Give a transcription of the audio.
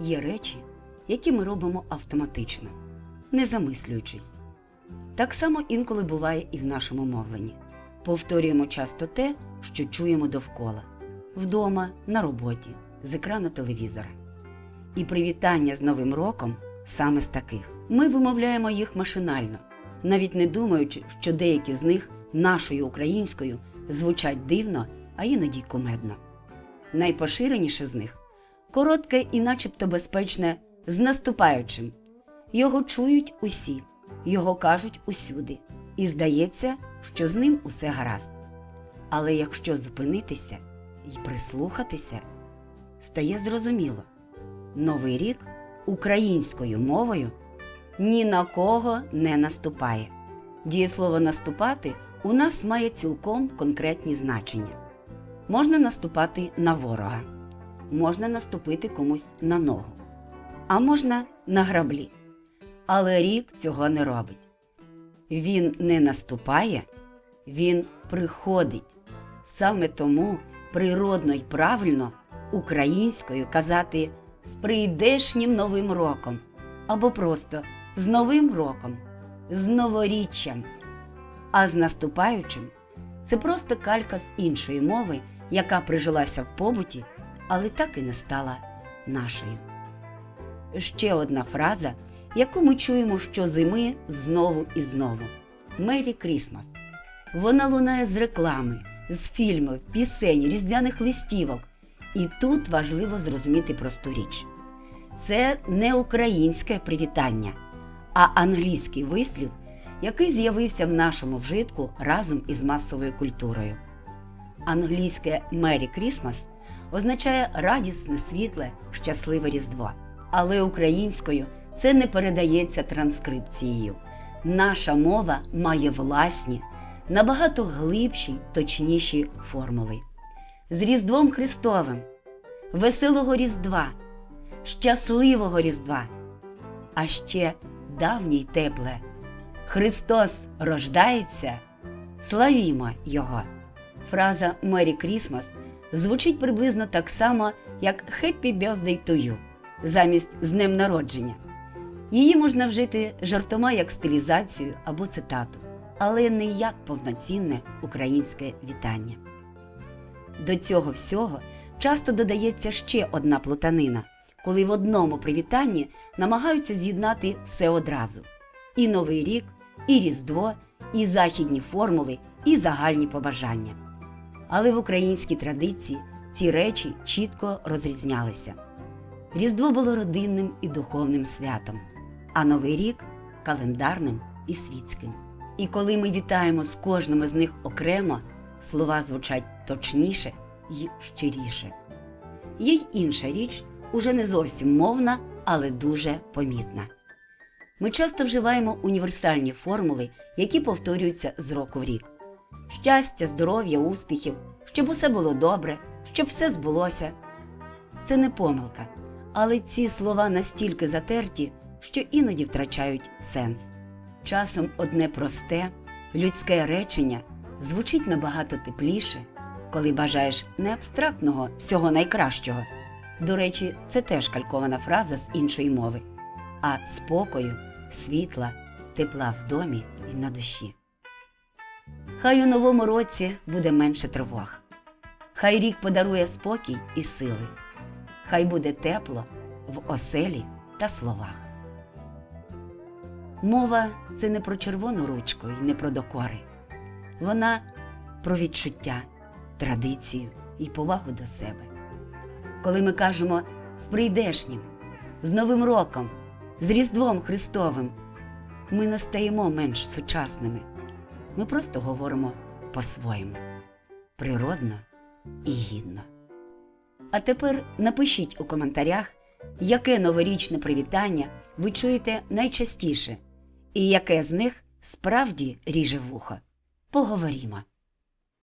Є речі, які ми робимо автоматично, не замислюючись. Так само інколи буває і в нашому мовленні. Повторюємо часто те, що чуємо довкола вдома, на роботі, з екрану телевізора. І привітання з Новим роком саме з таких. Ми вимовляємо їх машинально, навіть не думаючи, що деякі з них нашою українською звучать дивно, а іноді кумедно. Найпоширеніше з них коротке і начебто безпечне з наступаючим. Його чують усі, його кажуть усюди, і здається, що з ним усе гаразд. Але якщо зупинитися і прислухатися, стає зрозуміло, новий рік українською мовою ні на кого не наступає. Дієслово наступати у нас має цілком конкретні значення. Можна наступати на ворога, можна наступити комусь на ногу, а можна на граблі. Але рік цього не робить. Він не наступає, він приходить. Саме тому природно й правильно українською казати з прийдешнім новим роком або просто з Новим роком, з новоріччям. А з наступаючим це просто калька з іншої мови, яка прижилася в побуті, але так і не стала нашою. Ще одна фраза, яку ми чуємо щозими знову і знову Мері Крісмас. Вона лунає з реклами, з фільмів, пісень, різдвяних листівок. І тут важливо зрозуміти просту річ. Це не українське привітання, а англійський вислів, який з'явився в нашому вжитку разом із масовою культурою. Англійське Мері Крісмас означає радісне, світле, щасливе Різдво. Але українською це не передається транскрипцією. Наша мова має власні, набагато глибші, точніші формули. З Різдвом Христовим, веселого Різдва, щасливого Різдва, а ще давнє тепле. Христос рождається, славімо Його. Фраза Мері Крісмас звучить приблизно так само, як «Happy Birthday to you» замість з днем народження. Її можна вжити жартома як стилізацію або цитату, але не як повноцінне українське вітання. До цього всього часто додається ще одна плутанина, коли в одному привітанні намагаються з'єднати все одразу: і Новий рік, і Різдво, і західні формули, і загальні побажання. Але в українській традиції ці речі чітко розрізнялися. Різдво було родинним і духовним святом, а Новий рік календарним і світським. І коли ми вітаємо з кожним із них окремо, слова звучать точніше і щиріше. Є й інша річ, уже не зовсім мовна, але дуже помітна. Ми часто вживаємо універсальні формули, які повторюються з року в рік: щастя, здоров'я, успіхів, щоб усе було добре, щоб все збулося. Це не помилка, але ці слова настільки затерті, що іноді втрачають сенс. Часом одне просте, людське речення звучить набагато тепліше, коли бажаєш не абстрактного всього найкращого. До речі, це теж калькована фраза з іншої мови, а спокою, світла, тепла в домі і на душі. Хай у новому році буде менше тривог. Хай рік подарує спокій і сили. Хай буде тепло в оселі та словах. Мова це не про червону ручку і не про докори. Вона про відчуття, традицію і повагу до себе. Коли ми кажемо з прийдешнім, з Новим роком, з Різдвом Христовим, ми не стаємо менш сучасними. Ми просто говоримо по-своєму природно і гідно. А тепер напишіть у коментарях, яке новорічне привітання ви чуєте найчастіше, і яке з них справді ріже вухо. Поговоримо.